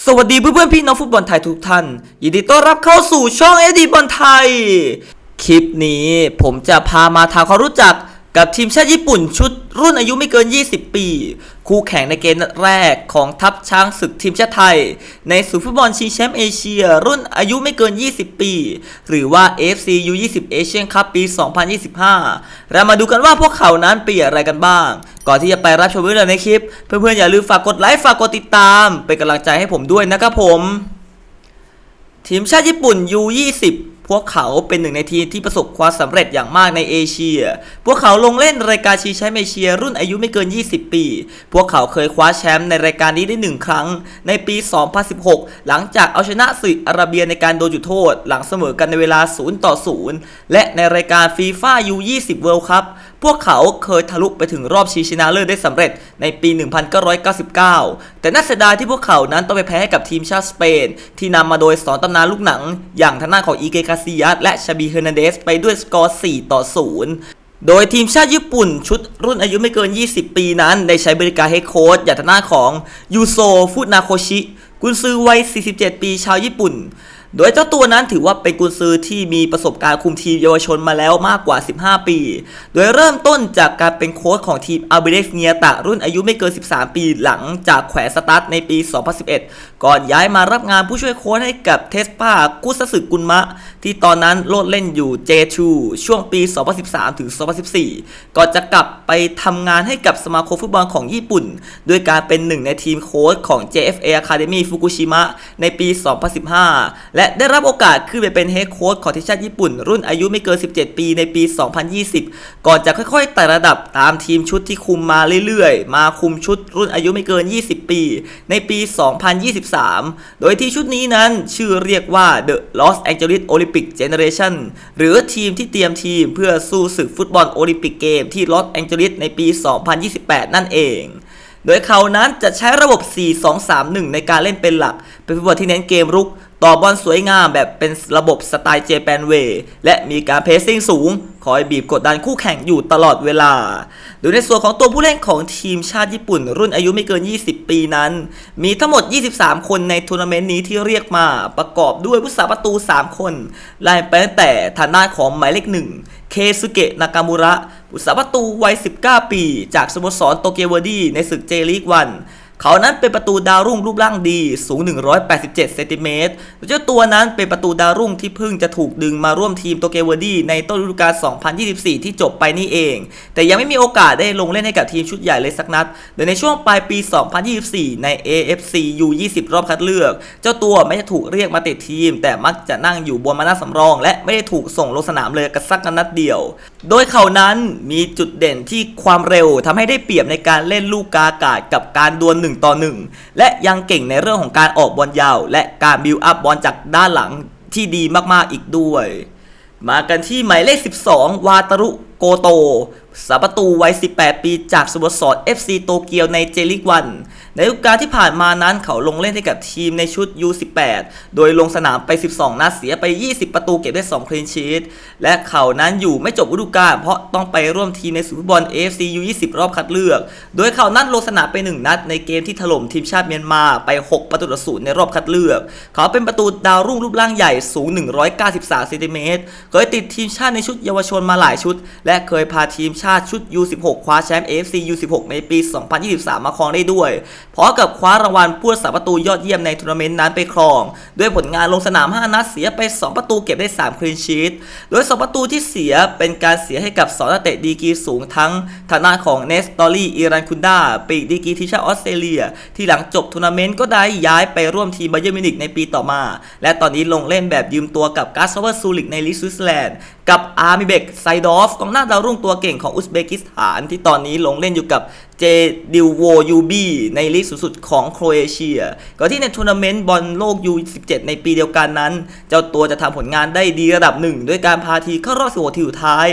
สวัสดีเพื่อนๆพี่น้องฟุตบอลไทยทุกท่าน ยินดีต้อนรับเข้าสู่ช่องเอดีบอลไทย คลิปนี้ผมจะพามาทำความรู้จักกับทีมชาติญี่ปุ่นชุดรุ่นอายุไม่เกิน 20 ปี คู่แข่งในเกมแรกของทัพช้างศึกทีมชาติไทย ในศึกฟุตบอลชิงแชมป์เอเชีย รุ่นอายุไม่เกิน 20 ปี หรือว่า AFC U20 Asian Cup ปี 2025 เรามาดูกันว่าพวกเขานั้นเป็นอย่างไรกันบ้าง ก่อนที่จะไปรับชมวิดีโอในคลิป เพื่อนๆอย่าลืมฝากกดไลค์ฝากกดติดตาม เป็นกำลังใจให้ผมด้วยนะครับผม ทีมชาติญี่ปุ่น U20 วกเขาเป็นหนึ่งในทีมที่ประสบความสำเร็จอย่างมากในเอเชีย พวกเขาลงเล่นรายการชิงแชมป์เอเชียรุ่นอายุไม่เกิน 20 ปี พวกเขาเคยคว้าแชมป์ในรายการนี้ได้หนึ่งครั้ง ในปี 2016 หลังจากเอาชนะสุดอาระเบียในการโดนจุดโทษ หลังเสมอกันในเวลา 0 ต่อ 0 และในรายการฟีฟ่า U20 World Cup พวกเขาเคยทะลุไปถึงรอบชิงชนะเลิศได้สำเร็จในปี 1999 แต่น่าเสียดายที่พวกเขานั้นต้องไปแพ้ให้กับทีมชาติสเปน ที่นำมาโดย2ตำนานลูกหนัง อย่างทางด้านของอีเกกาซิยัสและชาบีเฮอร์นันเดสไปด้วยสกอร์ 4 ต่อ 0โดยทีมชาติญี่ปุ่นชุดรุ่นอายุไม่เกิน 20 ปีนั้น ได้ใช้บริการเฮดโค้ชอย่างทางด้านของยูโซฟุนาโคชิ กุนซือวัย 47 ปีชาวญี่ปุ่น โดยเจ้าตัวนั้นถือว่าเป็นกุนซือที่มีประสบการณ์คุมทีมเยาวชนมาแล้วมากกว่า 15 ปี โดยเริ่มต้นจากการเป็นโค้ชของทีมอัลเบเรสเนียตะรุ่นอายุไม่เกิน 13 ปีหลังจากแขวนสตาร์ทในปี 2011 ก่อนย้ายมารับงานผู้ช่วยโค้ชให้กับเทสปากุสสึกุนมะ ที่ตอนนั้นโลดเล่นอยู่ J2 ช่วงปี 2013 ถึง 2014 ก่อนจะกลับไปทำงานให้กับสมาคมฟุตบอลของญี่ปุ่น ด้วยการเป็นหนึ่งในทีมโค้ชของ JFA Academy ฟุกุชิมะในปี 2015 และและได้รับโอกาสขึ้นไปเป็นเฮดโค้ชของทีมชาติญี่ปุ่น รุ่นอายุไม่เกิน 17 ปีในปี 2020 ก่อนจะค่อยๆไต่ระดับตามทีมชุดที่คุมมาเรื่อยๆ มาคุมชุดรุ่นอายุไม่เกิน 20 ปี ในปี 2023 โดยที่ชุดนี้นั้นชื่อเรียกว่า The Los Angeles Olympic Generation หรือทีมที่เตรียมทีมเพื่อสู้ศึกฟุตบอลโอลิมปิกเกมที่ลอสแองเจลิสในปี 2028 นั่นเองโดยเขานั้นจะใช้ระบบ 4-2-3-1 ในการเล่นเป็นหลัก เป็นฟุตบอลที่เน้นเกมรุก ต่อบอลสวยงามแบบเป็นระบบสไตล์เจแปนเวและมีการเพสซิ่งสูง คอยบีบกดดันคู่แข่งอยู่ตลอดเวลาโดยในส่วนของตัวผู้เล่นของทีมชาติญี่ปุ่น รุ่นอายุไม่เกิน 20 ปีนั้น มีทั้งหมด 23 คนในทัวร์นาเมนต์นี้ที่เรียกมาประกอบด้วยผู้สาประตู 3 คนไล่ไปตั้งแต่ทางด้านของหมายเลขหนึ่งเคซึเกะนากามูระผู้สาประตูวัย 19 ปี จากสโมสรโตเกียวเวอร์ดีในศึกเจลีกวัน เขานั้นเป็นประตูดาวรุ่งรูปร่างดี สูง 187 เซนติเมตรเจ้าตัวนั้นเป็นประตูดาวรุ่งที่เพิ่งจะถูกดึงมาร่วมทีมโตเกียวเวอร์ดี้ในต้นฤดูกาล 2024 ที่จบไปนี่เอง แต่ยังไม่มีโอกาสได้ลงเล่นให้กับทีมชุดใหญ่เลยสักนัดโดยในช่วงปลายปี 2024 ใน AFC U20 รอบคัดเลือก เจ้าตัวไม่ได้ถูกเรียกมาติดทีม แต่มักจะนั่งอยู่บนมาหน้าสำรอง และไม่ได้ถูกส่งลงสนามเลยกระสักนัดเดียว โดยเขานั้นมีจุดเด่นที่ความเร็วทำให้ได้เปรียบในการเล่นลูกกาอากาศกับการดวล1 ต่อ 1 และยังเก่งในเรื่องของการออกบอลยาว และการบิลอัพบอลจากด้านหลังที่ดีมากๆอีกด้วย มากันที่หมายเลข 12 วาตารุโกโต สาประตูวัย 18 ปีจากสโมสร FC โตเกียวในเจลิกวัน ในฤดูกาลที่ผ่านมานั้นเขาลงเล่นให้กับทีมในชุด U18 โดยลงสนามไป 12 นัดเสียไป 20 ประตูเก็บได้ 2 คลีนชีตและเขานั้นอยู่ไม่จบฤดูกาลเพราะต้องไปร่วมทีมในสุฟุตบอล AFC U20 รอบคัดเลือก โดยเขานั้นลงสนามไป 1 นัดในเกมที่ถล่มทีมชาติเมียนมาไป 6 ประตูต่อศูนย์ในรอบคัดเลือก เขาเป็นประตูดาวรุ่งรูปร่างใหญ่สูง 193เซนติเมตรเคยติดทีมชาติในชุดเยาวชนมาหลายชุด และเคยพาทีมชาติชุด U16 คว้าแชมป์ AFC U16 ในปี 2023 มาครองได้ด้วยพร้อมกับคว้ารางวัลผู้รักษาประตูยอดเยี่ยมในทัวร์นาเมนต์นั้นไปครอง ด้วยผลงานลงสนาม 5 นัดเสียไป 2 ประตูเก็บได้ 3 คลีนชีตโดย 2 ประตูที่เสียเป็นการเสียให้กับ2นักเตะดีกรีสูงทั้งทางด้านของเนสตอรี่อิรันคุนดาปีกดีกรีทีมชาติออสเตรเลีย ที่หลังจบทัวร์นาเมนต์ก็ได้ย้ายไปร่วมทีมบาเยิร์มิวนิกในปีต่อมา และตอนนี้ลงเล่นแบบยืมตัวกับกาสเวอร์ซูลิกในลีกสวิตเซอร์แลนด์กับอาร์มิเบกไซดอฟกองหน้าดาวรุ่งตัวเก่งของอุซเบกิสถานที่ตอนนี้ลงเล่นอยู่กับเจดิวโวยูบีในลีกสูงสุดของโครเอเชียก่อนที่ในทัวร์นาเมนต์บอลโลก U17 ในปีเดียวกันนั้น เจ้าตัวจะทำผลงานได้ดีระดับหนึ่งด้วยการพาทีเข้ารอบ16ทีมสุดท้าย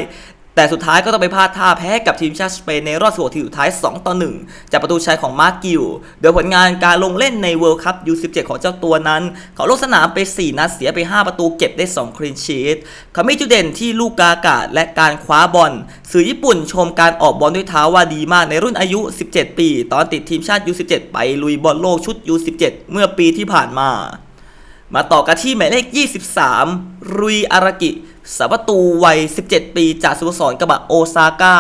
แต่สุดท้ายก็ต้องไปพลาดท่าแพ้กับทีมชาติสเปนในรอบ16ทีมสุดท้าย 2 ต่อ 1 จากประตูชัยของมาร์กิลโดยผลงานการลงเล่นในเวิลด์คัพ U17 ของเจ้าตัวนั้น เขาลงสนามไป 4 นัดเสียไป 5 ประตูเก็บได้ 2 คลีนชีตเขามีจุดเด่นที่ลูกกาอากาศและการคว้าบอล สื่อญี่ปุ่นชมการออกบอลด้วยเท้าว่าดีมากในรุ่นอายุ 17 ปี ตอนติดทีมชาติ U17 ไปลุยบอลโลกชุด U17 เมื่อปีที่ผ่านมา มาต่อกันที่หมายเลข 23 รุยอารากิ สาประตูวัย 17 ปีจากสโมสรกระบะโอซาก้า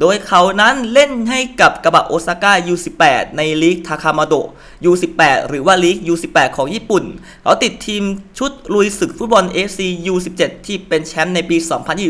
โดยเขานั้นเล่นให้กับกระบะโอซาก้า U18 ในลีกทาคามาโดะ U18 หรือว่าลีก U18 ของญี่ปุ่น เขาติดทีมชุดลุยศึกฟุตบอล FC U17 ที่เป็นแชมป์ในปี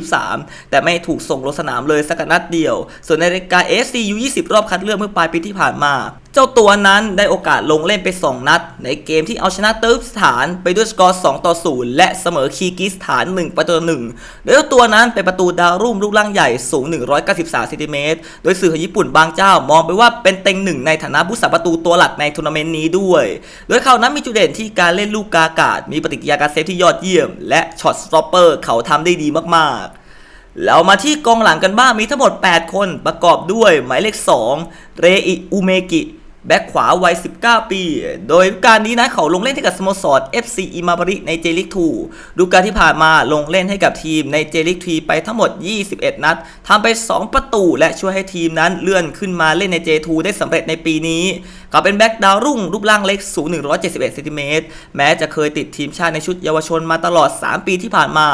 2023 แต่ไม่ถูกส่งลงสนามเลยสักนัดเดียว ส่วนในรายการ FC U20 รอบคัดเลือกเมื่อปลายปีที่ผ่านมา เจ้าตัวนั้นได้โอกาสลงเล่นไป 2 นัด ในเกมที่เอาชนะเติร์กสถานไปด้วยสกอร์ 2 ต่อ 0 และเสมอคีกิสถาน 1 ประตูต่อ1โดยเจ้าตัวนั้นเป็นประตูดาวรุ่งรูปร่างใหญ่สูง 193เซนติเมตร โดยสื่อของญี่ปุ่นบางเจ้ามองไปว่าเป็นเต็งหนึ่งในฐานะผู้สาประตูตัวหลักในทัวร์นาเมนต์นี้ด้วย โดยเขานั้นมีจุดเด่นที่การเล่นลูกกาอากาศ มีปฏิกิริยาการเซฟที่ยอดเยี่ยม และช็อตสต็อปเปอร์เขาทำได้ดีมากๆเรามาที่กองหลังกันบ้างมีทั้งหมด 8 คนประกอบด้วยหมายเลข 2 เรอิอุเมกิ แบ็คขวาวัย 19 ปี โดยการนี้นะเขาลงเล่นให้กับสโมสร FC อิมาบริในเจลิก2ดูการที่ผ่านมาลงเล่นให้กับทีมในเจลิก2ไปทั้งหมด 21 นัดทำไป 2 ประตูและช่วยให้ทีมนั้นเลื่อนขึ้นมาเล่นใน J2 ได้สำเร็จในปีนี้ เขาเป็นแบ็คดาวรุ่งรูปร่างเล็กสูง 171เซนติเมตรแม้จะเคยติดทีมชาติในชุดเยาวชนมาตลอด 3 ปีที่ผ่านมา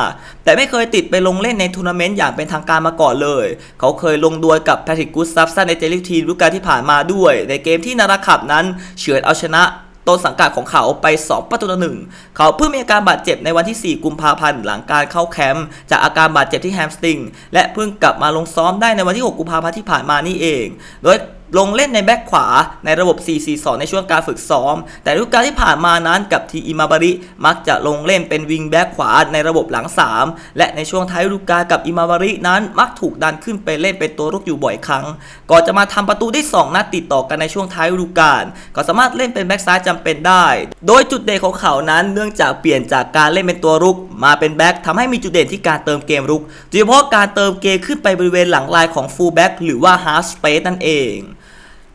แต่ไม่เคยติดไปลงเล่นในทัวร์นาเมนต์อย่างเป็นทางการมาก่อนเลย เขาเคยลงดวลกับแพทริกกุสซัฟสันในเจลิกทีดูกาลที่ผ่านมาด้วย ในเกมที่นาราขับนั้นเฉือนเอาชนะต้นสังกัดของเขาไป 2 ประตูต่อหนึ่งเขาเพิ่งมีอาการบาดเจ็บในวันที่ 4 กุมภาพันธ์หลังการเข้าแคมป์จากอาการบาดเจ็บที่แฮมสตริง และเพิ่งกลับมาลงซ้อมได้ในวันที่ 6 กุมภาพันธ์ที่ผ่านมานี่เอง โดย ลงเล่นในแบ็คขวาในระบบ 4-4-2 ในช่วงการฝึกซ้อม แต่ฤดูกาลที่ผ่านมานั้นกับทีอิมาบาริ มักจะลงเล่นเป็นวิงแบ็คขวาในระบบหลัง 3 และในช่วงท้ายฤดูกาลกับอิมาบารินั้นมักถูกดันขึ้นไปเล่นเป็นตัวรุกอยู่บ่อยครั้ง ก่อนจะมาทำประตูได้ 2 นัดติดต่อกันในช่วงท้ายฤดูกาลก็สามารถเล่นเป็นแบ็คซ้ายจำเป็นได้ โดยจุดเด่นของเขานั้นเนื่องจากเปลี่ยนจากการเล่นเป็นตัวรุก มาเป็นแบ็คทำให้มีจุดเด่นที่การเติมเกมรุกโดยเฉพาะการเติมเกมขึ้นไปบริเวณหลังลายของฟูลแบ็คหรือว่าฮาร์สเปซนั่นเอง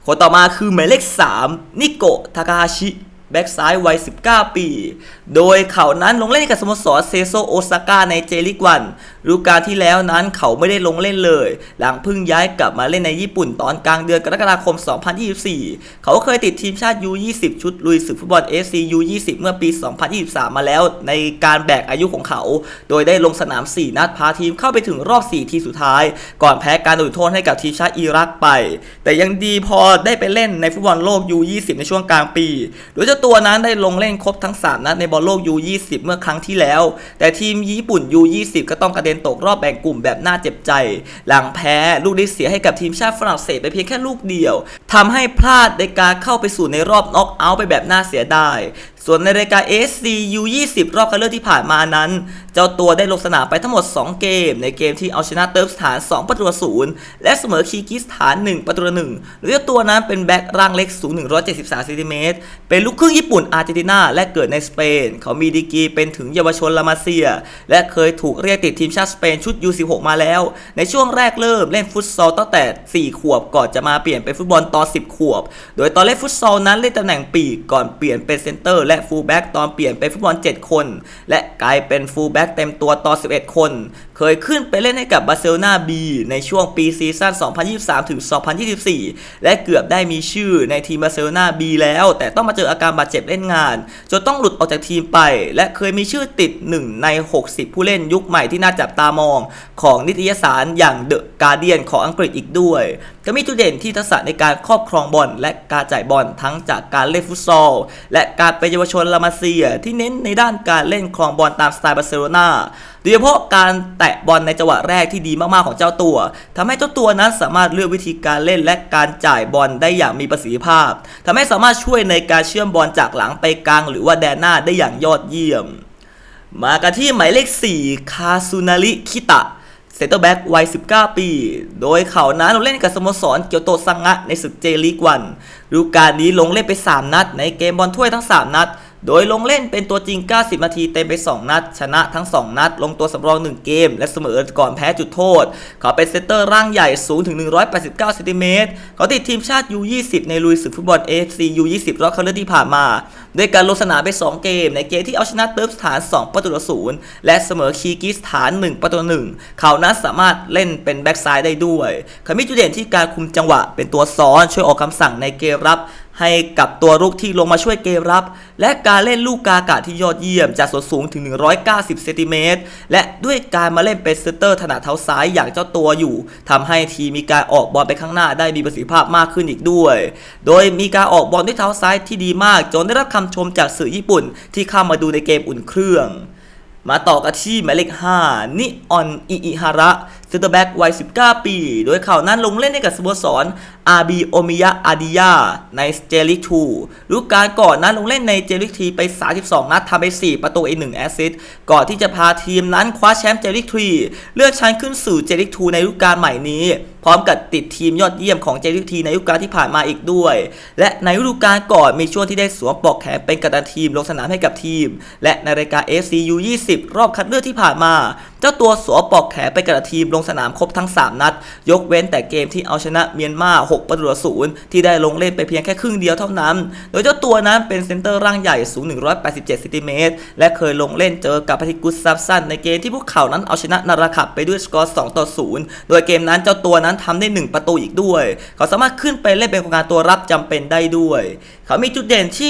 คนต่อมาคือหมายเลข 3 นิโกะทาคาฮาชิ แบ็กซ้ายวัย 19 ปี โดยเขานั้นลงเล่นกับสโมสรเซโซโอซาก้าในเจลิกวันฤดูกาลที่แล้วนั้นเขาไม่ได้ลงเล่นเลย หลังเพิ่งย้ายกลับมาเล่นในญี่ปุ่นตอนกลางเดือนกรกฎาคม 2024 เขาเคยติดทีมชาติ U20 ชุดลุยศึกฟุตบอล FC U20 เมื่อปี 2023 มาแล้วในการแบกอายุของเขา โดยได้ลงสนาม 4 นัดพาทีมเข้าไปถึงรอบ 4 ทีสุดท้าย ก่อนแพ้การโดนโทษให้กับทีมชาติอิรักไป แต่ยังดีพอได้ไปเล่นในฟุตบอลโลก U20 ในช่วงกลางปี โดยจ้าตัวนั้นได้ลงเล่นครบทั้ง 3 นัดในบอลโลก U20 เมื่อครั้งที่แล้ว แต่ทีมญี่ปุ่น U20 ก็ต้องกระเด็นตกรอบแบ่งกลุ่มแบบน่าเจ็บใจ หลังแพ้ลูกได้เสียให้กับทีมชาติฝรั่งเศสไปเพียงแค่ลูกเดียวทำให้พลาดในการเข้าไปสู่ในรอบน็อกเอาท์ไปแบบน่าเสียดาย ส่วนในรายการ SCU 20 รอบคัดเลือกที่ผ่านมานั้น เจ้าตัวได้ลงสนามไปทั้งหมด 2 เกม ในเกมที่เอาชนะเติร์กสถาน 2 ประตูศูนย์และเสมอคีกิสถาน 1 ประตูหนึ่งโดยเจ้าตัวนั้นเป็นแบ็คร่างเล็กสูง 173เซนติเมตรเป็นลูกครึ่งญี่ปุ่นอาร์เจนตินา และเกิดในสเปน เขามีดีกรีเป็นถึงเยาวชนลามาเซีย และเคยถูกเรียกติดทีมชาติสเปนชุด U16 มาแล้ว ในช่วงแรกเริ่มเล่นฟุตซอลตั้งแต่ 4 ขวบก่อนจะมาเปลี่ยนเป็นฟุตบอลตอน 10 ขวบ โดยตอนเล่นฟุตซอลนั้นเล่นตำแหน่งปีกก่อนเปลี่ยนเป็นเซนเตอร์และฟูลแบ็กตอนเปลี่ยนเป็นฟุตบอล 7 คน และกลายเป็นฟูลแบ็กเต็มตัวตอน 11 คน เคยขึ้นไปเล่นให้กับบาร์เซโลนาบีในช่วงปีซีซั่น 2023 ถึง 2024 และเกือบได้มีชื่อในทีมบาร์เซโลนาบีแล้ว แต่ต้องมาเจออาการบาดเจ็บเล่นงาน จนต้องหลุดออกจากทีมไป และเคยมีชื่อติด 1 ใน 60 ผู้เล่นยุคใหม่ที่น่าจับตามอง ของนิตยสารอย่างเดอะการเดียนของอังกฤษอีกด้วยก็มีจุดเด่นที่ทักษะในการครอบครองบอลและการจ่ายบอลทั้งจากการเล่นฟุตซอลและการเป็นยาวชนลามาเซียที่เน้นในด้านการเล่นครองบอลตามสไตล์บาร์เซโลนาโดยเฉพาะการแตะบอลในจังหวะแรกที่ดีมากๆของเจ้าตัวทำให้เจ้าตัวนั้นสามารถเลือกวิธีการเล่นและการจ่ายบอลได้อย่างมีประสิทธิภาพทำให้สามารถช่วยในการเชื่อมบอลจากหลังไปกลาง หรือว่าแดนหน้าได้อย่างยอดเยี่ยม มากันที่หมายเลข 4 คาซูนาริคิตะ เซนเตอร์แบ็กวัย 19 ปี โดยเขานั้นลงเล่นกับสโมสรเกียวโตซังงะในศึกเจลีกวันฤดูกาลนี้ลงเล่นไป 3 นัด ในเกมบอลถ้วยทั้ง 3 นัด โดยลงเล่นเป็นตัวจริง 90 นาทีเต็มไป 2 นัด ชนะทั้ง 2 นัด ลงตัวสำรอง 1 เกม และเสมอก่อนแพ้จุดโทษ เขาเป็นเซนเตอร์ร่างใหญ่สูงถึง 189เซนติเมตรเขาติดทีมชาติ U20 ในลุยศึกฟุตบอล AFC U20 รอบคัดเลือกที่ผ่านมา ด้วยการลงสนามไป 2 เกม ในเกมที่เอาชนะเติร์ฟสถาน 2 ประตูต่อศูนย์และเสมอคีกิสถาน 1 ประตูหนึ่งเขานั้นสามารถเล่นเป็นแบ็กซ้ายได้ด้วยเขามีจุดเด่นที่การคุมจังหวะเป็นตัวซ้อนช่วยออกคำสั่งในเกมรับ ให้กับตัวรุกที่ลงมาช่วยเกมรับ และการเล่นลูกกากาที่ยอดเยี่ยม จากส่วนสูงถึง 190 เซนติเมตร และด้วยการมาเล่นเป็นเซเตอร์ถนัดเท้าซ้ายอย่างเจ้าตัวอยู่ทำให้ทีมมีการออกบอลไปข้างหน้าได้มีประสิทธิภาพมากขึ้นอีกด้วย โดยมีการออกบอลด้วยเท้าซ้ายที่ดีมาก จนได้รับคำชมจากสื่อญี่ปุ่น ที่เข้ามาดูในเกมอุ่นเครื่องมาต่อกันที่หมายเลข 5 นิออนอิอิฮาระเซนเตอร์แบ็กวัย 19 ปี โดยเขานั้นลงเล่นให้กับสโมสรอาบีโอมิยะอาดิยาในเจลิกทูฤดูกาลก่อนนั้นลงเล่นในเจลิกทีไป 32 นัดทำไป 4 ประตูอีก1แอสซิสต์ก่อนที่จะพาทีมนั้นคว้าแชมป์เจลิกทีเลื่อนชั้นขึ้นสู่เจลิกทูในฤดูกาลใหม่นี้ พร้อมกับติดทีมยอดเยี่ยมของเจลิกทีในฤดูกาลที่ผ่านมาอีกด้วย และในฤดูกาลก่อนมีช่วงที่ได้สวมปลอกแขนเป็นกัปตันทีมลงสนามให้กับทีม และในรายการ ACU 20 รอบคัดเลือกที่ผ่านมาเจ้าตัวสวมปลอกแขนเป็นกัปตันทีมลงสนามครบทั้ง 3 นัด ยกเว้นแต่เกมที่เอาชนะเมียนมา 6 ประตูต่อศูนย์ที่ได้ลงเล่นไปเพียงแค่ครึ่งเดียวเท่านั้น โดยเจ้าตัวนั้นเป็นเซนเตอร์ร่างใหญ่สูง 187เซนติเมตรและเคยลงเล่นเจอกับพาทิกุสซับซันในเกมที่พวกเขานั้นเอาชนะนาราขับไปด้วยสกอร์ 2 ต่อ 0 โดยเกมนั้นเจ้าตัวนั้นทำได้ 1 ประตูอีกด้วย เขาสามารถขึ้นไปเล่นเป็นกองกลางตัวรับจำเป็นได้ด้วย เขามีจุดเด่นที่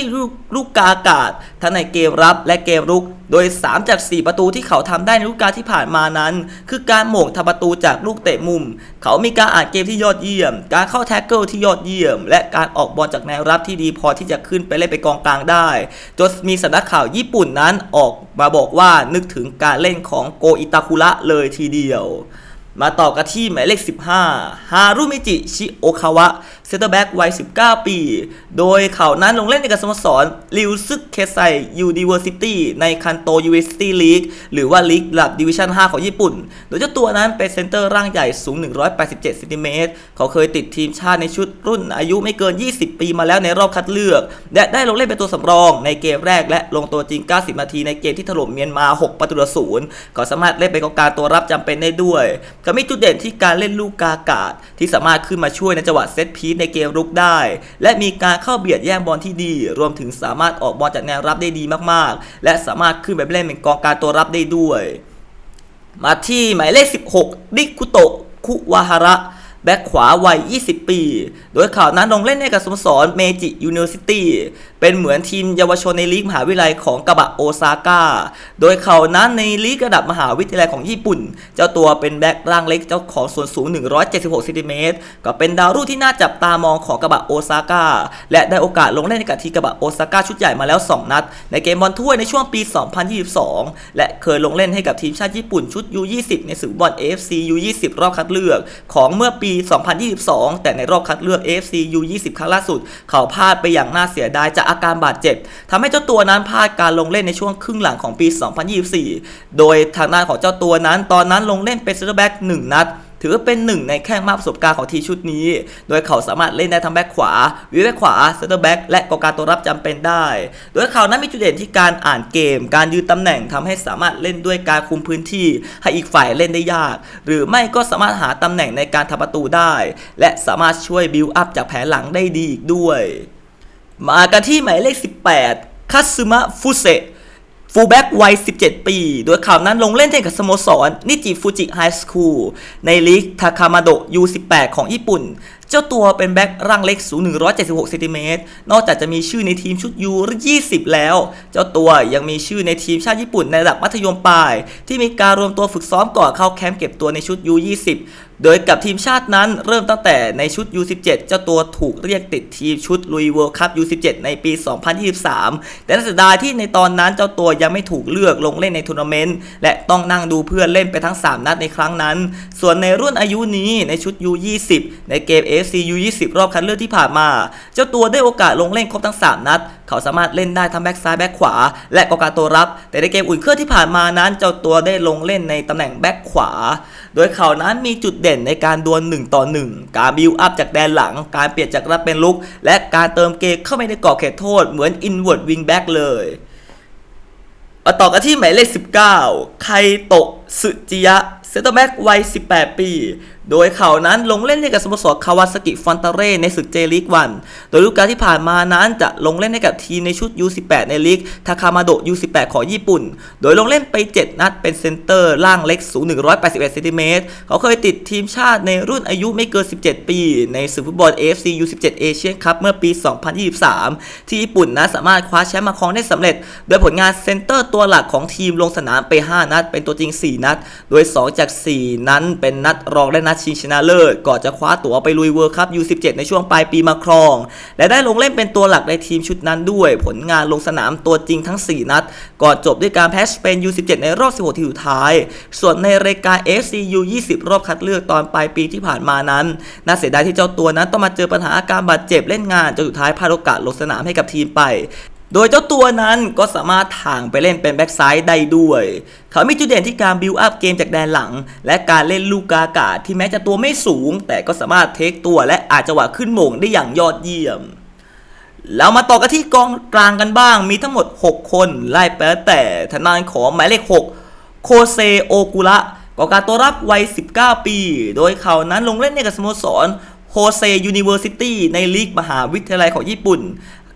ลูกกาอากาศทั้งในเกมรับและเกมรุก โดย 3 จาก 4 ประตูที่เขาทำได้ในฤดูกาที่ผ่านมานั้น คือการโหม่งทำประตูจากลูกเตะมุม เขามีการอ่านเกมที่ยอดเยี่ยม การเข้าแท็กเกิลที่ยอดเยี่ยม และการออกบอลจากแนวรับที่ดีพอที่จะขึ้นไปเล่นไปกองกลางได้ จนมีสำนักข่าวญี่ปุ่นนั้นออกมาบอกว่านึกถึงการเล่นของโกอิตาคุระเลยทีเดียว มาต่อกันที่หมายเลข 15 ฮารุมิจิ ชิโอคาวะ เซนเตอร์แบ็กวัย 19 ปี โดยเขานั้นลงเล่นในกับสโมสรริวซึเคไซยูนิเวอร์ซิตี้ในคันโตยูนิเวอร์ซิตี้ลีกหรือว่าลีกระดับดิวิชั่น 5 ของญี่ปุ่น โดยเจ้าตัวนั้นเป็นเซนเตอร์ร่างใหญ่สูง 187เซนติเมตรเขาเคยติดทีมชาติในชุดรุ่นอายุไม่เกิน 20 ปีมาแล้วในรอบคัดเลือก และได้ลงเล่นเป็นตัวสำรองในเกมแรกและลงตัวจริง 90 นาทีในเกมที่ถล่มเมียนมา 6 ประตูต่อศูนย์เขาสามารถเล่นเป็นกองกลางตัวรับจำเป็นได้ด้วยก็มีจุดเด่นที่การเล่นลูกกากาศที่สามารถขึ้นมาช่วยในจังหวะเซตพีในเกมรุกได้ และมีการเข้าเบียดแย่งบอลที่ดี รวมถึงสามารถออกบอลจากแนวรับได้ดีมากๆ และสามารถขึ้นไปเล่นเป็นกองกลางตัวรับได้ด้วย มาที่หมายเลข 16 ดิคุโตะคุวาฮาระ แบ็คขวาวัย 20 ปี โดยข่าวนั้นลงเล่นให้กับสโมสรเมจิยูนิเวอร์ซิตี้เป็นเหมือนทีมเยาวชนในลีกมหาวิทยาลัยของกาบะโอซาก้า โดยเขาวนั้นในลีกระดับมหาวิทยาลัยของญี่ปุ่น เจ้าตัวเป็นแบ็คร่างเล็กเจ้าของส่วนสูง 176เซนติเมตรก็เป็นดาวรุ่งที่น่าจับตามองของกาบะโอซาก้าและได้โอกาสลงเล่นให้กับทีมกาบะโอซาก้าชุดใหญ่มาแล้ว 2 นัด ในเกมบอลถ้วยในช่วงปี 2022 และเคยลงเล่นให้กับทีมชาติญี่ปุ่นชุด U20 ในศึกบอล AFC U20 รอบคัดเลือกของเมื่อปี2022 แต่ในรอบคัดเลือก AFC U20 ครั้งล่าสุด เขาพลาดไปอย่างน่าเสียดายจากอาการบาดเจ็บทำให้เจ้าตัวนั้นพลาดการลงเล่นในช่วงครึ่งหลังของปี 2024 โดยทางด้านของเจ้าตัวนั้น ตอนนั้นลงเล่นเป็นเซนเตอร์แบ็กหนึ่งนัด ถือว่าเป็นหนึ่งในแข้งมากประสบการณ์ของทีชุดนี้ โดยเขาสามารถเล่นได้ทั้งแบ็คขวา วิงแบ็คขวาเซนเตอร์แบ็กและกองกลางตัวรับจำเป็นได้ โดยเขานั้นมีจุดเด่นที่การอ่านเกม การยืนตำแหน่งทำให้สามารถเล่นด้วยการคุมพื้นที่ ให้อีกฝ่ายเล่นได้ยาก หรือไม่ก็สามารถหาตำแหน่งในการทำประตูได้ และสามารถช่วยบิวอัพจากแผนหลังได้ดีอีกด้วย มากันที่หมายเลข 18 คัตสึมะฟุเซะ ฟูลแบ็กวัย 17 ปี โดยข่าวนั้นลงเล่นให้กับสโมสร นิจิฟูจิไฮสคูลในลีกทาคามาโดะ U18 ของญี่ปุ่นเจ้าตัวเป็นแบ็กร่างเล็กสูง 176เซนติเมตรนอกจากจะมีชื่อในทีมชุด U20 แล้ว เจ้าตัวยังมีชื่อในทีมชาติญี่ปุ่นในระดับมัธยมปลาย ที่มีการรวมตัวฝึกซ้อมก่อนเข้าแคมป์เก็บตัวในชุด U20 โดยกับทีมชาตินั้นเริ่มตั้งแต่ในชุด U17 เจ้าตัวถูกเรียกติดทีมชุดลุยเวิลด์คัพ U17 ในปี 2023 แต่น่าเสียดายที่ในตอนนั้นเจ้าตัวยังไม่ถูกเลือกลงเล่นในทัวร์นาเมนต์และต้องนั่งดูเพื่อนเล่นไปทั้ง 3 นัดในครั้งนั้น ส่วนในรุ่นอายุนี้ในชุด U20 ในเกม AFC U20 รอบคัดเลือกที่ผ่านมา เจ้าตัวได้โอกาสลงเล่นครบทั้ง 3 นัด เขาสามารถเล่นได้ทั้งแบ็กซ้ายแบ็กขวา และกองกลางตัวรับ แต่ในเกมอุ่นเครื่องที่ผ่านมานั้น เจ้าตัวได้ลงเล่นในตำแหน่งแบ็กขวา โดยเขานั้นมีจุดเด่นในการดวล1ต่อ1 การบิวอัพจากแดนหลัง การเปลี่ยนจากรับเป็นลุก และการเติมเกมเข้าไปในกรอบเขตโทษเหมือน inward wing back เลยมาต่อกันที่หมายเลข 19 ไคโตะสึจิยะเซนเตอร์แบ็กวัย 18 ปี โดยเขานั้นลงเล่นให้กับสโมสรคาวาซากิฟอนตาเร่ในศึกเจลีกวัน โดยฤดูกาลที่ผ่านมานั้นจะลงเล่นให้กับทีมในชุด U18 ในลีกทาคามาโดะ U18 ของญี่ปุ่น โดยลงเล่นไป 7 นัดเป็นเซนเตอร์ล่างเล็กสูง 181เซนติเมตรเขาเคยติดทีมชาติในรุ่นอายุไม่เกิน 17 ปี ในศึกฟุตบอล AFC U17 เอเชียนคัพเมื่อปี 2023 ที่ญี่ปุ่นนั้นสามารถคว้าแชมป์มาครองได้สำเร็จ โดยผลงานเซนเตอร์ตัวหลักของทีมลงสนามไป 5 นัด เป็นตัวจริง 4 นัด โดย 2 จาก 4 นั้นเป็นนัดรองและนัดชิงชนะเลิศก่อนจะคว้าตั๋วไปลุยเวิร์คัพ U17 ในช่วงปลายปีมาครอง และได้ลงเล่นเป็นตัวหลักในทีมชุดนั้นด้วย ผลงานลงสนามตัวจริงทั้ง 4 นัด ก่อนจบด้วยการแพ้สเปน U17 ในรอบ 16 ทีมสุดท้าย ส่วนในรายการ FC U20 รอบคัดเลือกตอนปลายปีที่ผ่านมานั้น น่าเสียดายที่เจ้าตัวนั้นต้องมาเจอปัญหาอาการบาดเจ็บเล่นงานจนสุดท้ายพลาดโอกาสลงสนามให้กับทีมไป โดยเจ้าตัวนั้นก็สามารถถ่างไปเล่นเป็นแบ็กซ้ายได้ด้วย เขามีจุดเด่นที่การบิวอัพเกมจากแดนหลัง และการเล่นลูกกากาศที่แม้จะตัวไม่สูง แต่ก็สามารถเทคตัวและอาจจะหวะขึ้นโมงได้อย่างยอดเยี่ยม แล้วมาต่อกันที่กองกลางกันบ้าง มีทั้งหมด 6 คนไล่ไปแต่ทนายของหมายเลข 6 โคเซโอกุระกองกลางตัวรับวัย 19 ปี โดยเขานั้นลงเล่นในกับสโมสรโฮเซยูนิเวอร์ซิตี้ในลีกมหาวิทยาลัยของญี่ปุ่น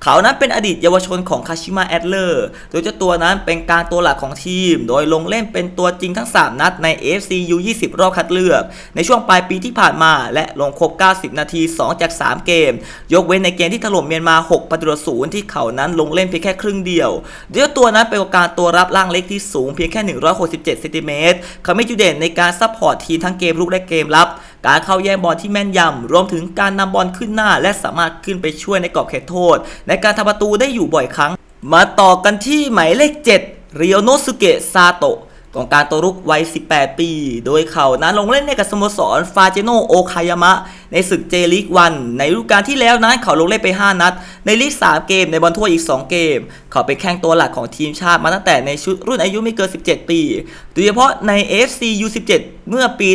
เขานั้นเป็นอดีตเยาวชนของคาชิมะแอดเลอร์ โดยเจ้าตัวนั้นเป็นกลางตัวหลักของทีม โดยลงเล่นเป็นตัวจริงทั้ง 3 นัดใน AFC U20 รอบคัดเลือก ในช่วงปลายปีที่ผ่านมา และลงครบ 90 นาที 2 จาก 3 เกม ยกเว้นในเกมที่ถล่มเมียนมา 6 ประตูศูนย์ที่เขานั้นลงเล่นเพียงแค่ครึ่งเดียว โดยเจ้าตัวนั้นเป็นกางตัวรับร่างเล็กที่สูงเพียงแค่ 167 เซนติเมตรเขาไม่จุดเด่นในการซัพพอร์ตทีมทั้งเกมรุกและเกมรับ การเข้าแย่งบอลที่แม่นยำรวมถึงการนำบอลขึ้นหน้า และสามารถขึ้นไปช่วยในกรอบเขตโทษในการทำประตูได้อยู่บ่อยครั้ง มาต่อกันที่หมายเลข 7 เรียวโนสุเกะซาโตะ กองการตัวรุกวัย 18 ปี โดยเขานั้นลงเล่นในกับสโมสรฟาเจโนโอคายามะ ในศึกเจลีกวัน ในฤดูกาลที่แล้วนั้นเขาลงเล่นไป 5 นัด ในลีก 3 เกม ในบอลถ้วอีก 2 เกม เขาเป็นแข้งตัวหลักของทีมชาติมาตั้งแต่ในชุดรุ่นอายุไม่เกิน 17 ปี โดยเฉพาะใน AFC U17 เมื่อปี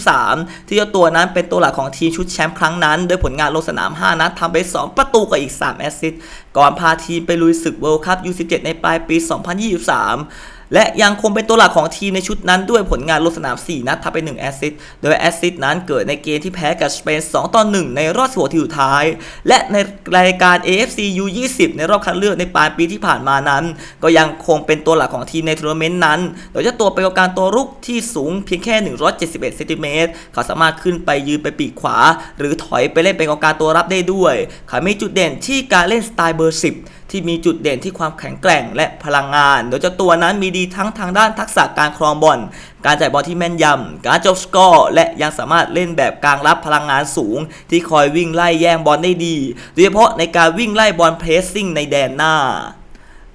2023 ที่เจ้าตัวนั้นเป็นตัวหลักของทีมชุดแชมป์ครั้งนั้น โดยผลงานลงสนาม 5 นัดทำไป 2 ประตูกับอีก 3 แอสซิสต์ ก่อนพาทีมไปลุยศึกเวิลด์คัพ U17 ในปลายปี 2023 และยังคงเป็นตัวหลักของทีมในชุดนั้นด้วยผลงานลงสนาม 4 นัดทำไป 1 แอสซิสต์โดยแอสซิสต์นั้นเกิดในเกมที่แพ้กับสเปน 2 ต่อ 1 ในรอบ16ทีสุดท้าย และในรายการ AFC U20 ในรอบคัดเลือกในปลายปีที่ผ่านมานั้น ก็ยังคงเป็นตัวหลักของทีมในทัวร์นาเมนต์นั้น โดยเจ้าตัวเป็นกองการตัวรุกที่สูงเพียงแค่ 171เซนติเมตรเขาสามารถขึ้นไปยืนไปปีกขวา หรือถอยไปเล่นเป็นกองกลารตัวรับได้ด้วยเขามีจุดเด่นที่การเล่นสไตล์เบอร์ 10 ที่มีจุดเด่นที่ความแข็งแกร่งและพลังงาน โดยเจ้าตัวนั้นมีดีทั้งทางด้านทักษะการครองบอล การจ่ายบอลที่แม่นยำ การจบสกอร์ และยังสามารถเล่นแบบกลางรับพลังงานสูง ที่คอยวิ่งไล่แย่งบอลได้ดี โดยเฉพาะในการวิ่งไล่บอลเพรสซิ่งในแดนหน้า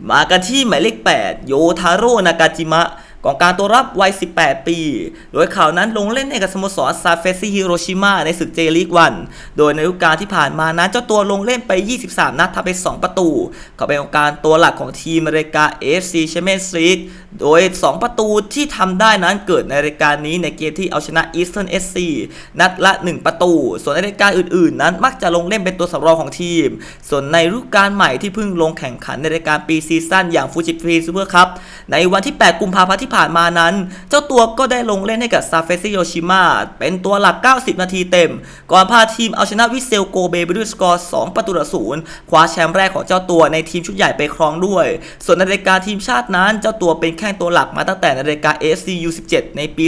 มากันที่หมายเลข 8 โยทาโร่นากาจิมะ องกางตัวรับวัย 18 ปี โดยเขานั้นลงเล่นให้กับสโมสรซาเฟซิฮิโรชิมาในศึกเจลีกวัน โดยในฤดูกาลที่ผ่านมานั้นเจ้าตัวลงเล่นไป 23 นัดทำไป 2 ประตู เขาเป็นองกางตัวหลักของทีมอเมริกา AFC Champions League โดย 2 ประตูที่ทำได้นั้นเกิดในรายการนี้ในเกมที่เอาชนะ Eastern SC นัดละ 1 ประตู ส่วนในรายการอื่นๆ นั้นมักจะลงเล่นเป็นตัวสำรองของทีม ส่วนในฤดูกาลใหม่ที่เพิ่งลงแข่งขันในรายการปีซีซั่นอย่างฟูจิฟรีซูเปอร์คัพในวันที่ 8 กุมภาพันธ์ที่ผ่านมานั้น เจ้าตัวก็ได้ลงเล่นให้กับซาเฟซิโยชิมะเป็นตัวหลัก 90 นาทีเต็ม ก่อนพาทีมเอาชนะวิเซลโกเบไปด้วยสกอร์ 2 ประตูต่อศูนย์คว้าแชมป์แรกของเจ้าตัวในทีมชุดใหญ่ไปครองด้วย ส่วนในรายการทีมชาตินั้น เจ้าตัวเป็นแข้งตัวหลักมาตั้งแต่ในรายการ AFC U17 ในปี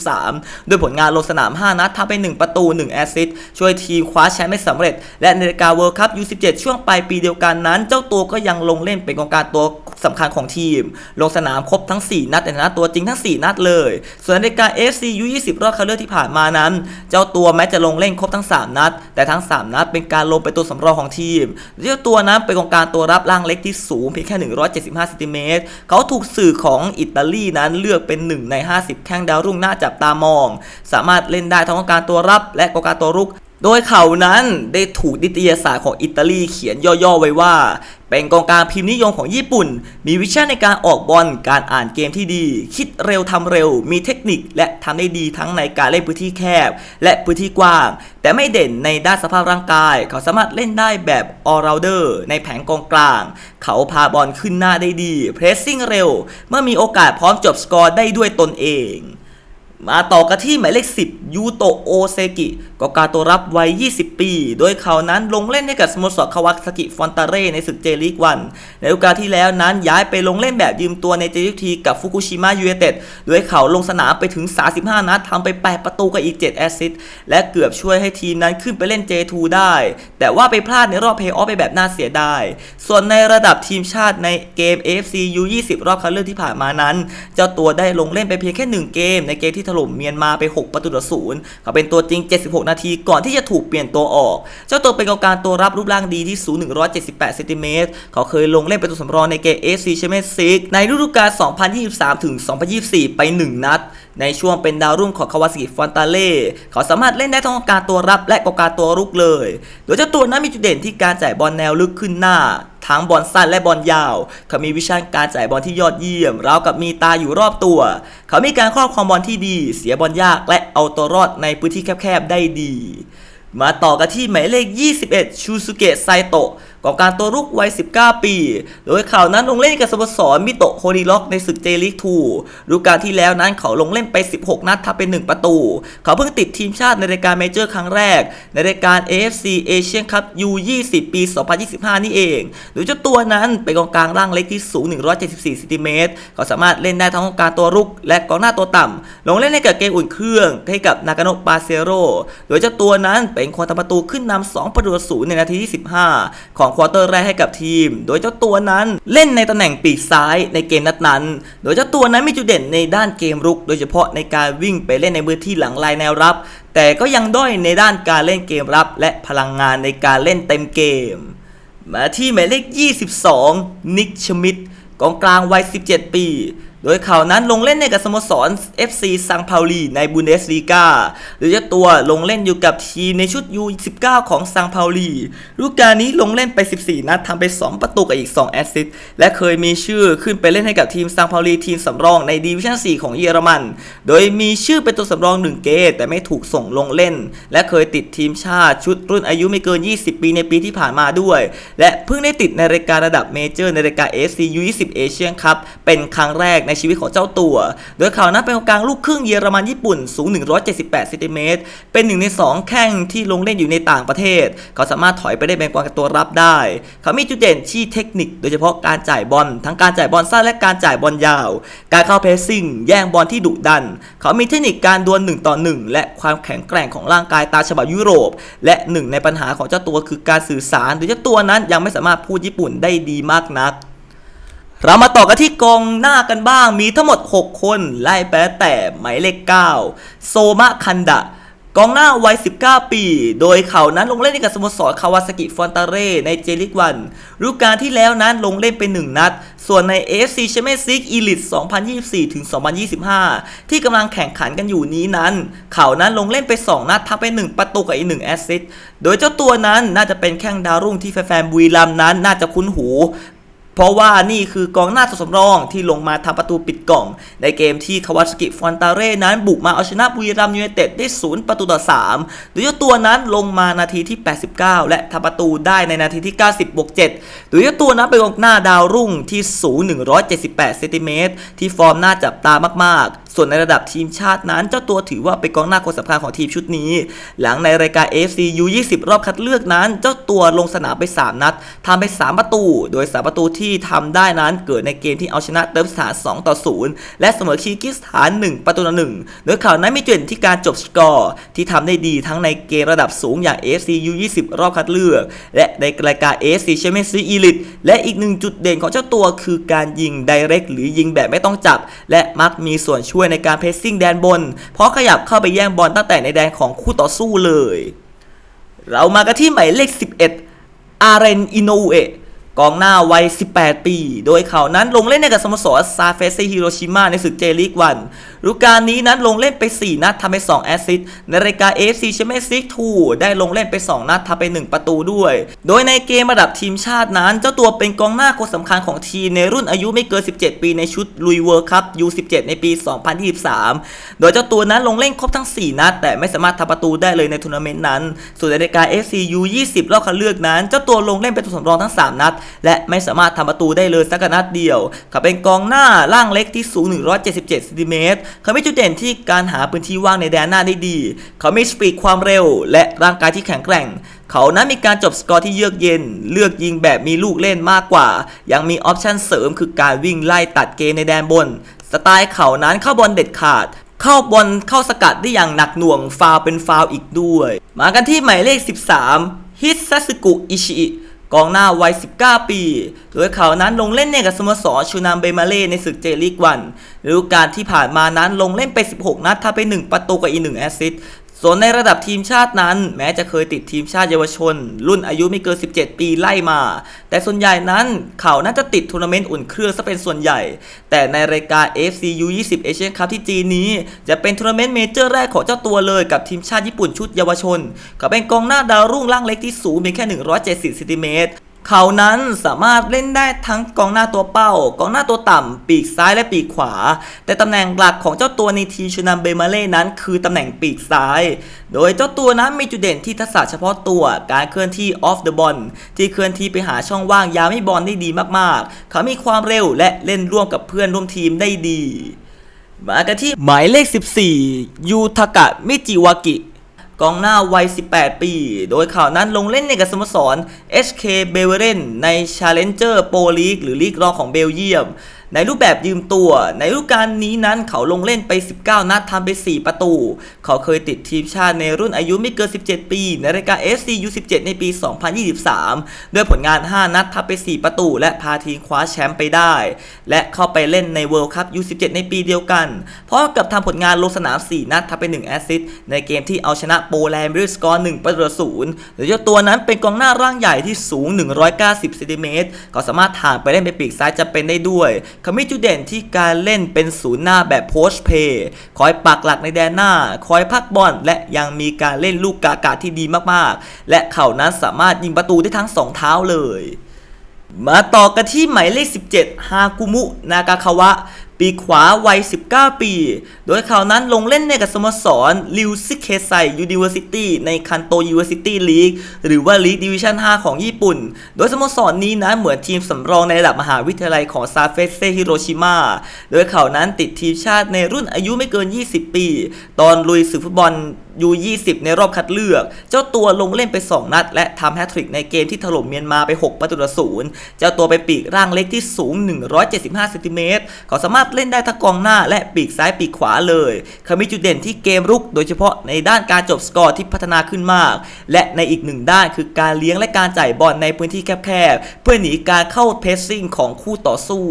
2023 โดยผลงานลงสนาม 5 นัดทำไป 1 ประตู 1 แอสซิสต์ช่วยทีมคว้าแชมป์ได้สำเร็จ และในรายการ World Cup U17 ช่วงปลายปีเดียวกันนั้น เจ้าตัวก็ยังลงเล่นเป็นกองกลางตัว สำคัญของทีม ลงสนามครบทั้ง 4 นัดในฐานะตัวจริงทั้ง 4 นัดเลย ส่วนในรายการ FC U20 รอบคัดเลือกที่ผ่านมานั้น เจ้าตัวแม้จะลงเล่นครบทั้ง 3 นัด แต่ทั้ง 3 นัดเป็นการลงเป็นตัวสำรองของทีมเจ้าตัวนั้นเป็นกองกลางตัวรับร่างเล็กที่สูงเพียงแค่ 175ซนติเมตรเขาถูกสื่อของอิตาลีนั้นเลือกเป็น 1 ใน 50 แข้งดาวรุ่งน่าจับตามอง สามารถเล่นได้ทั้งกองกลางตัวรับและกองกลางตัวรุก โดยเขานั้นได้ถูกนิตยสารของอิตาลีเขียนย่อๆไว้ว่า เป็นกองกลางพิมพ์นิยมของญี่ปุ่น มีวิชั่นในการออกบอล การอ่านเกมที่ดี คิดเร็วทำเร็ว มีเทคนิคและทำได้ดีทั้งในการเล่นพื้นที่แคบ และพื้นที่กว้าง แต่ไม่เด่นในด้านสภาพร่างกาย เขาสามารถเล่นได้แบบ all rounder ในแผงกองกลาง เขาพาบอลขึ้นหน้าได้ดีเพรสซิ่งเร็ว เมื่อมีโอกาสพร้อมจบสกอร์ได้ด้วยตนเอง มาต่อกันที่หมายเลข 10 ยูโตโอเซกิกอการตัวรับวัย 20 ปี โดยเขานั้นลงเล่นให้กับสโมสรคาวาซากิฟอนตาเร่ในศึกเจลีกวัน ในโอกาสที่แล้วนั้นย้ายไปลงเล่นแบบยืมตัวในเจลีกทีกับฟุกุชิมะยูเนเต็ดโดยเขาลงสนามไปถึง 35 นัดทำไป 8 ประตูกับอีก 7 แอสซิสต์และเกือบช่วยให้ทีมนั้นขึ้นไปเล่น J2 ได้ แต่ว่าไปพลาดในรอบเพย์ออฟไปแบบน่าเสียดาย ส่วนในระดับทีมชาติในเกม AFC U20 รอบคัดเลือกที่ผ่านมานั้น เจ้าตัวได้ลงเล่นไปเพียงแค่ 1 เกมในเกมที่ล่มเมียนมาไป 6 ประตูต่อศูนย์เขาเป็นตัวจริง 76 นาทีก่อนที่จะถูกเปลี่ยนตัวออก เจ้าตัวเป็นกองกลารตัวรับรูปร่างดีที่สูง 178เซนติเมตรเขาเคยลงเล่นเป็นตัวสำรองในเกม AFC Champions League ในฤดูกาล 2023 ถึง 2024 ไป 1 นัด ในช่วงเป็นดาวรุ่งของคาวาซากิฟอนตาเล่เขาสามารถเล่นได้ทั้งกองกลารตัวรับและกองกลารตัวรุกเลย โดยเจ้าตัวนั้นมีจุดเด่นที่การจ่ายบอลแนวลึกขึ้นหน้า ทั้งบอลสั้นและบอลยาว เขามีวิชั่นการจ่ายบอลที่ยอดเยี่ยมราวกับมีตาอยู่รอบตัว เขามีการครอบครองบอลที่ดี เสียบอลยากและเอาตัวรอดในพื้นที่แคบๆได้ดี มาต่อกันที่หมายเลข 21 ชูซุเกะไซโตะ กองกลารตัวรุกวัย 19 ปี โดยเขานั้นลงเล่นกับสโมสรมิโตะโฮริล็อกในศึกเจลิก2ฤดูกาลที่แล้วนั้นเขาลงเล่นไป 16 นัดทำเป็น 1 ประตู เขาเพิ่งติดทีมชาติในรายการเมเจอร์ครั้งแรก ในรายการ AFC Asian Cup U20 ปี 2025 นี่เองโดยเจ้าตัวนั้นเป็นกองกลางร่างเล็กที่สูง 174ซนติเมตรเขาสามารถเล่นได้ทั้งกองกลางตัวรุก และกองหน้าตัวต่ำลงเล่นให้กับเกมอุ่นเครื่องให้กับนากาโนะปาเซโรโดยเจ้าตัวนั้นเป็นคนทำประตูขึ้นนำ2ประตูศูนย์ในนาทีที่ 15 ของควอเตอร์แรกให้กับทีม โดยเจ้าตัวนั้นเล่นในตำแหน่งปีกซ้ายในเกมนัดนั้น โดยเจ้าตัวนั้นมีจุดเด่นในด้านเกมรุก โดยเฉพาะในการวิ่งไปเล่นในพื้นที่หลังลายแนวรับ แต่ก็ยังด้อยในด้านการเล่นเกมรับ และพลังงานในการเล่นเต็มเกม มาที่หมายเลข 22 นิกชมิดกองกลางวัย 17 ปี โดยเขานั้นลงเล่นในกับสโมสร FC ซังเปาลีในบุนเดสลีกาโดยเจ้าตัวลงเล่นอยู่กับทีมในชุด U19 ของซังเปาลีฤดูกาลนี้ลงเล่นไป 14 นัดทำไป 2 ประตูกับอีก 2 แอสซิสต์และเคยมีชื่อขึ้นไปเล่นให้กับทีมซังเปาลีทีมสำรองในดิวิชั่น 4 ของเยอรมัน โดยมีชื่อเป็นตัวสำรอง 1 เกมแต่ไม่ถูกส่งลงเล่น และเคยติดทีมชาติชุดรุ่นอายุไม่เกิน 20 ปีในปีที่ผ่านมาด้วย และเพิ่งได้ติดในรายการระดับเมเจอร์ในรายการ FC U20 Asian Cup เป็นครั้งแรกในชีวิตของเจ้าตัว โดยเขานั้นเป็นกลางลูกครึ่งเยอรมันญี่ปุ่นสูง 178ซนติเมตรเป็นหนึ่งใน 2 แข้งที่ลงเล่นอยู่ในต่างประเทศ เขาสามารถถอยไปได้เป็นกองตัวรับได้ เขามีจุดเด่นที่เทคนิค โดยเฉพาะการจ่ายบอลทั้งการจ่ายบอลสั้นและการจ่ายบอลยาว การเข้าเพสซิ่ง แย่งบอลที่ดุดัน เขามีเทคนิคการดวล1ต่อ1และความแข็งแกร่งของร่างกายตาฉบับยุโรป และหนึ่งในปัญหาของเจ้าตัวคือการสื่อสาร โดยเจ้าตัวนั้นยังไม่สามารถพูดญี่ปุ่นได้ดีมากนัก เรามาต่อกันที่กองหน้ากันบ้างมีทั้งหมด 6 คนไล่ไปแต่หมายเลข 9 โซมะคันดะกองหน้าวัย 19 ปี โดยเขานั้นลงเล่นในกับสโมสรคาวาซากิฟอนตาเร่ในเจลิกวันฤดูกาลที่แล้วนั้นลงเล่นไป 1 นัด ส่วนใน AFC Champions League Elite 2024 ถึง 2025 ที่กำลังแข่งขันกันอยู่นี้นั้น เขานั้นลงเล่นไป 2 นัดทำไป 1 ประตูกับอีก 1 แอสซิสต์ โดยเจ้าตัวนั้นน่าจะเป็นแข้งดาวรุ่งที่แฟนๆบุรีรัมย์นั้นน่าจะคุ้นหู เพราะว่านี่คือกองหน้าตัวสำรองที่ลงมาทำประตูปิดกล่อง ในเกมที่คาวาสกิฟอนตาเร่นั้นบุกมาเอาชนะบุรีรัมย์ยูไนเต็ดได้ศูนย์ประตูต่อ3โดยเจ้าตัวนั้นลงมานาทีที่ 89 และทำประตูได้ในนาทีที่ 90บวก7โดยเจ้าตัวนั้นเป็นกองหน้าดาวรุ่งที่สูง 178เซนติเมตรที่ฟอร์มน่าจับตามากๆส่วนในระดับทีมชาตินั้นเจ้าตัวถือว่าเป็นกองหน้าคนสำคัญของทีมชุดนี้ หลังในรายการ AFC U20 รอบคัดเลือกนั้น เจ้าตัวลงสนามไป 3 นัดทำไป 3 ประตู โดย 3 ประตูที่ทำได้นั้นเกิดในเกมที่เอาชนะเติมสถาน2ต่อ0และเสมอคีกิสถาน 1 ประตูต่อ1โดยเขาวนั้นมีจุดเด่นที่การจบสกอร์ที่ทำได้ดีทั้งในเกมระดับสูงอย่าง AFC U20 รอบคัดเลือก และในรายการ AFC Champions League Elite และอีกหนึ่งจุดเด่นของเจ้าตัวคือการยิง direct หรือยิงแบบไม่ต้องจับ และมักมีส่วนช่วยในการเพสซิ่งแดนบน เพราะขยับเข้าไปแย่งบอลตั้งแต่ในแดนของคู่ต่อสู้เลย เรามากันที่หมายเลข 11 อาเรนอินโนเอะ กองหน้าวัย 18 ปี โดยเขานั้นลงเล่นในกับสโมสรซาเฟซิฮิโรชิมาในศึกเจลิกวันฤดูกาลนี้นั้นลงเล่นไป 4 นัดทำไป 2 แอสซิสต์ในรายการ AFC Champions League 2ได้ลงเล่นไป 2 นัดทำไป 1 ประตูด้วย โดยในเกมระดับทีมชาตินั้น เจ้าตัวเป็นกองหน้าคนสำคัญของทีมในรุ่นอายุไม่เกิน 17 ปีในชุดลุยเวิร์คัพ U17 ในปี 2023 โดยเจ้าตัวนั้นลงเล่นครบทั้ง 4 นัด แต่ไม่สามารถทำประตูได้เลยในทัวร์นาเมนต์นั้น ส่วนในรายการ FC U20 รอบคัดเลือกนั้น เจ้าตัวลงเล่นเป็นตัวสำรองทั้ง 3 นัดและไม่สามารถทำประตูได้เลยสักนัดเดียวเขาเป็นกองหน้าร่างเล็กที่สูง 177เซนติเมตรเขามีจุดเด่นที่การหาพื้นที่ว่างในแดนหน้าได้ดี เขามีสปีดความเร็ว และร่างกายที่แข็งแกร่งเขานั้นมีการจบสกอร์ที่เยือกเย็น เลือกยิงแบบมีลูกเล่นมากกว่า ยังมีออปชั่นเสริมคือการวิ่งไล่ตัดเกมในแดนบน สไตล์เขานั้นเข้าบอลเด็ดขาด เข้าบอลเข้าสกัดได้อย่างหนักหน่วง ฟาวเป็นฟาวล์อีกด้วย มากันที่หมายเลข 13 ฮิตซัสึกุ อิชิ กองหน้าวัย 19 ปี โดยเขานั้นลงเล่นในกับสโมสรชูนามเบมาเล่ในศึกเจลีกวันฤดูกาลที่ผ่านมานั้นลงเล่นไป 16 นัดทำไป 1 ประตูกับอีก1แอสซิสต์ ส่วนในระดับทีมชาตินั้น แม้จะเคยติดทีมชาติเยาวชน รุ่นอายุไม่เกิน 17 ปีไล่มา แต่ส่วนใหญ่นั้นเขาน่าจะติดทัวร์นาเมนต์อุ่นเครื่องซะเป็นส่วนใหญ่ แต่ในรายการ FCU20 Asian Cup ที่จีนนี้ จะเป็นทัวร์นาเมนต์เมเจอร์แรกของเจ้าตัวเลยกับทีมชาติญี่ปุ่นชุดเยาวชนเขาเป็นกองหน้าดาวรุ่งร่างเล็กที่สูงเพียงแค่ 170ซนติเมตร เขานั้นสามารถเล่นได้ทั้งกองหน้าตัวเป้า กองหน้าตัวต่ำ ปีกซ้ายและปีกขวา แต่ตำแหน่งหลักของเจ้าตัวในทีชูนัมเบมาเล่นั้น คือตำแหน่งปีกซ้าย โดยเจ้าตัวนั้นมีจุดเด่นที่ทักษะเฉพาะตัว การเคลื่อนที่ off the ball ที่เคลื่อนที่ไปหาช่องว่างยามให้บอลได้ดีมากๆ เขามีความเร็วและเล่นร่วมกับเพื่อนร่วมทีมได้ดี มากันที่หมายเลข 14 ยูทากะมิจิวากิ กองหน้าวัย 18 ปี โดยข่าวนั้นลงเล่นในกับสโมสร HK b e v e r e n ใน Challenger Pro League หรือลีกรองของเบลเยียม ในรูปแบบยืมตัว ในฤดูกาลนี้นั้นเขาลงเล่นไป 19 นัดทำไป 4 ประตู เขาเคยติดทีมชาติในรุ่นอายุไม่เกิน 17 ปี ในรายการ FC U17 ในปี 2023 ด้วยผลงาน 5 นัดทำไป 4 ประตู และพาทีมคว้าแชมป์ไปได้ และเข้าไปเล่นใน World Cup U17 ในปีเดียวกันพร้อมกับทำผลงานลงสนาม 4 นัดทำไป 1 แอสซิสต์ในเกมที่เอาชนะโปแลนด์ด้วยสกอร์1ประตูศูนย์โดยเจ้าตัวนั้นเป็นกองหน้าร่างใหญ่ที่สูง 190เซนติเมตรก็สามารถถ่างไปเล่นไปปีกซ้ายจะเป็นได้ด้วยเขามีจุดเด่นที่การเล่นเป็นศูนย์หน้าแบบโพสเพย์คอยปักหลักในแดนหน้า คอยพักบอลและยังมีการเล่นลูกกากาที่ดีมากๆ และเขานั้นสามารถยิงประตูได้ทั้งสองเท้าเลยมาต่อกันที่หมายเลข 17 ฮากุมุ นากาคาวะปีขวาวัย 19 ปี โดยเขานั้นลงเล่นในกับสโมสรลิวซิเคไซยูนิเวอร์ซิตี้ในคันโตยูนิเวอร์ซิตี้ลีกหรือว่าลีกดิวิชั่น 5 ของญี่ปุ่น โดยสโมสรนี้นั้นเหมือนทีมสำรองในระดับมหาวิทยาลัยของซาเฟเซฮิโรชิมา โดยเขานั้นติดทีมชาติในรุ่นอายุไม่เกิน 20 ปี ตอนลุยศึกฟุตบอลยู20 ในรอบคัดเลือก เจ้าตัวลงเล่นไป 2 นัด และทำแฮตทริกในเกมที่ถล่มเมียนมาไป 6 ประตูต่อศูนย์เจ้าตัวไปปีกร่างเล็กที่สูง 175เซนติเมตรเขาสามารถเล่นได้ทั้งกองหน้าและปีกซ้ายปีกขวาเลยเขามีจุดเด่นที่เกมรุก โดยเฉพาะในด้านการจบสกอร์ที่พัฒนาขึ้นมาก และในอีกหนึ่งด้านคือการเลี้ยงและการจ่ายบอลในพื้นที่แคบๆเพื่อหนีการเข้าเพรสซิ่งของคู่ต่อสู้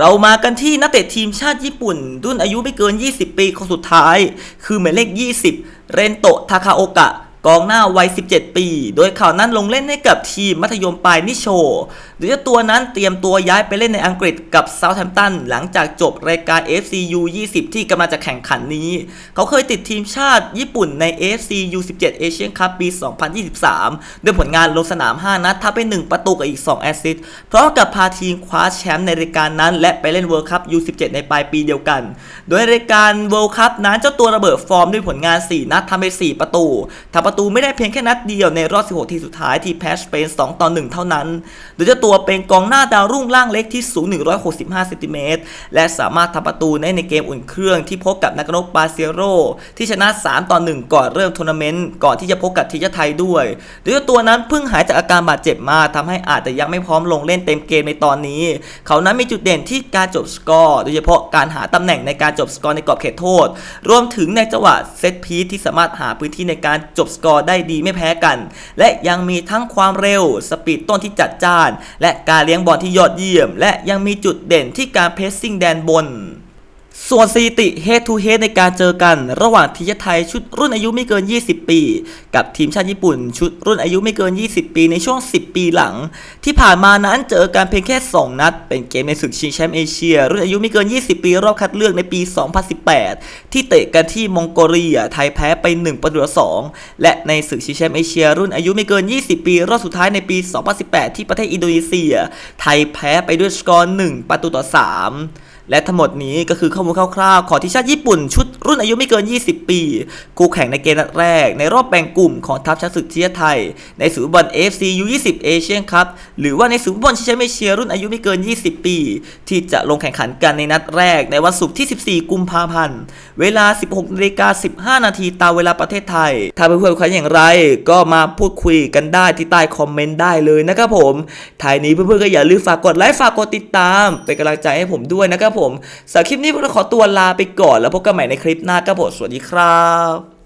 เรามากันที่นักเตะทีมชาติญี่ปุ่น รุ่นอายุไม่เกิน 20 ปีคนสุดท้าย คือหมายเลข 20 เรนโตะทาคาโอกะ กองหน้าวัย 17 ปี โดยเขานั้นลงเล่นให้กับทีมมัธยมปลายนิโชโดยเจ้าตัวนั้นเตรียมตัวย้ายไปเล่นในอังกฤษกับเซาท์แฮมป์ตันหลังจากจบรายการ FCU 20 ที่กำลังจะแข่งขันนี้ เขาเคยติดทีมชาติญี่ปุ่นใน FCU 17 Asian Cup ปี 2023 ด้วยผลงานลงสนาม 5 นัดทับไป 1 ประตูกับอีก 2 แอสซิสต์พร้อมกับพาทีมคว้าแชมป์ในรายการนั้น และไปเล่น World Cup U17 ในปลายปีเดียวกัน โดยรายการ World Cup นั้นเจ้าตัวระเบิดฟอร์มด้วยผลงาน 4 นัดทำไป 4 ประตูทำประตูไม่ได้เพียงแค่นัดเดียวในรอบ 16 ทีสุดท้ายที่แพ้สเปน 2 ต่อ 1 เท่านั้น โดยเจ้าตัวเป็นกองหน้าดาวรุ่งร่างเล็กที่สูง 165เซนติเมตรและสามารถทำประตูได้ในเกมอุ่นเครื่องที่พบกับนากาโนปาเซโรที่ชนะ 3 ต่อ 1 ก่อนเริ่มทัวร์นาเมนต์ก่อนที่จะพบกับทีมชาติไทยด้วย โดยเจ้าตัวนั้นเพิ่งหายจากอาการบาดเจ็บมาทำให้อาจจะยังไม่พร้อมลงเล่นเต็มเกมในตอนนี้ เขานั้นมีจุดเด่นที่การจบสกอร์ โดยเฉพาะการหาตำแหน่งในการจบสกอร์ในกรอบเขตโทษ รวมถึงในจังหวะเซตพีซที่สามารถหาพื้นที่ในการจบสกอร์ได้ดีไม่แพ้กัน และยังมีทั้งความเร็ว สปีดต้นที่จัดจ้าน และการเลี้ยงบอลที่ยอดเยี่ยม และยังมีจุดเด่นที่การเพรสซิ่งแดนบน ส่วนสถิติ head to head ในการเจอกัน ระหว่างทีมชาติไทยชุดรุ่นอายุไม่เกิน 20 ปี กับทีมชาติญี่ปุ่น ชุดรุ่นอายุไม่เกิน 20 ปีในช่วง 10 ปีหลัง ที่ผ่านมานั้นเจอกันเพียงแค่ 2 นัด เป็นเกมในศึกชิงแชมป์เอเชีย รุ่นอายุไม่เกิน 20 ปีรอบคัดเลือกในปี 2018 ที่เตะกันที่มองโกเลียไทยแพ้ไป 1 ประตูต่อ2และในศึกชิงแชมป์เอเชีย รุ่นอายุไม่เกิน 20 ปีรอบสุดท้ายในปี 2018 ที่ประเทศอินโดนีเซีย ไทยแพ้ไปด้วยสกอร์ 1 ประตูต่อ 3 และทั้งหมดนี้ก็คือข้อมูลคร่าวๆ ของทีมชาติญี่ปุ่น ชุดรุ่นอายุไม่เกิน 20 ปี คู่แข่งในเกมนัดแรก ในรอบแบ่งกลุ่มของทัพช้างศึกทีมชาติไทย ในศึกฟุตบอล AFC U20 เอเชียนคัพหรือว่าในศึกฟุบอลชิงแชมป์เอเชียรุ่นอายุไม่เกิน 20 ปี ที่จะลงแข่งขันกันในนัดแรกในวันศุกร์ที่ 14 กุมภาพันธ์ เวลา 16นาฬิกา15 นาทีตามเวลาประเทศไทย ถ้าเพื่อนๆใครอย่างไร ก็มาพูดคุยกันได้ที่ใต้คอมเมนต์ได้เลยนะครับผมท้ายนี้เพื่อนๆก็อย่าลืมฝากกดไลค์ฝากกดติดตามเป็นกำลังใจให้ผมด้วยนะครับผมสำหรับคลิปนี้พวกเราขอตัวลาไปก่อน แล้วพบกันใหม่ในคลิปหน้าครับผมสวัสดีครับ